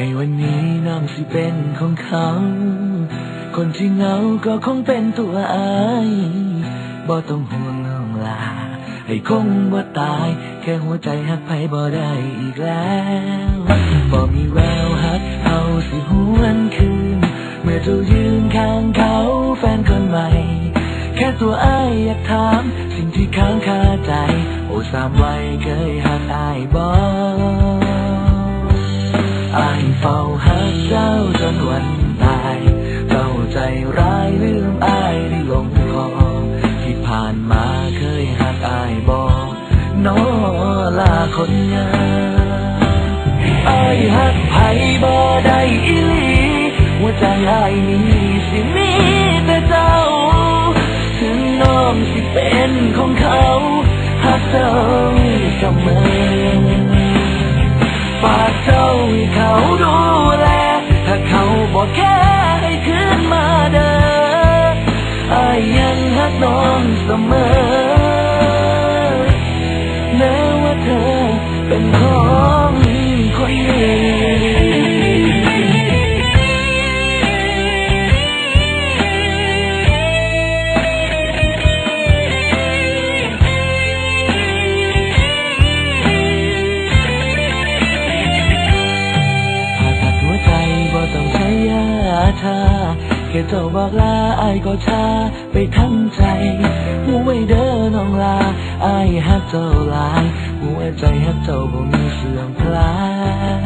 น้องสิเป็นของเขา คนที่เหงาก็คงเป็นตัวอายบ่ต้องห่วงน้องลา ให้คงบ่ตาย แค่หัวใจหักไผบ่ได้อีกแล้วบ่มีแววหักเอาสิหวนคืน เมื่อเจ้ายืนข้างเขาแฟนคนใหม่ แค่ตัวอ้ายอยากถาม สิ่งที่ค้างคาใจ โอ้สามวัยเคยหักอ้ายบ่ ร้ายลืมอายได้ลงคอ ที่ผ่านมาเคยหักอายบ่นอลาคนงามอ้ายหักไผบ่ได้อีหลีหัวใจอายนี้สิมีแต่เจ้า ถึงน้องสิเป็นของเขาหักเจ้าเสมอ สมอ แม้ว่าเธอเป็นของคนอื่นผ่าตัดหัวใจบ่ต้องใช้ยาชา แค่เจ้าบอกลาอายก็ชาไปทั้งใจหูไว้เด้อน้องลาอายฮักเจ้าหลายหัวใจฮักเจ้าบ่มีเสื่อมคลา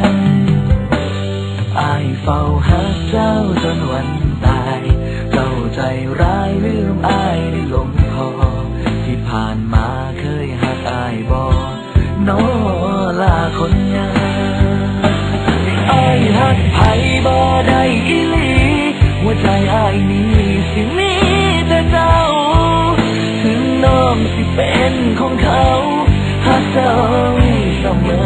ยอายเฝ้าฮักเจ้าจนวันตาย เจ้าใจร้ายลืมอายได้ลงคอ ที่ผ่านมาเคยฮักอายบ่นอลาคน ใจอายนี้สิมีแต่เจ้า ถึงน้องสิเป็นของเขาหักเจ้าเสมอ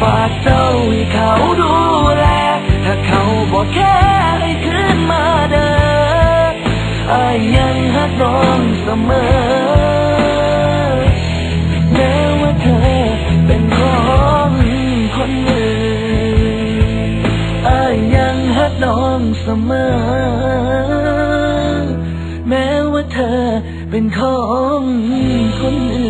ฝากเจ้าให้เขาดูแล ถ้าเขาบอกแค่ให้คืนมาเด้ออายยังหักน้องเสมอ เสมอ แม้ว่าเธอเป็นของคนอื่น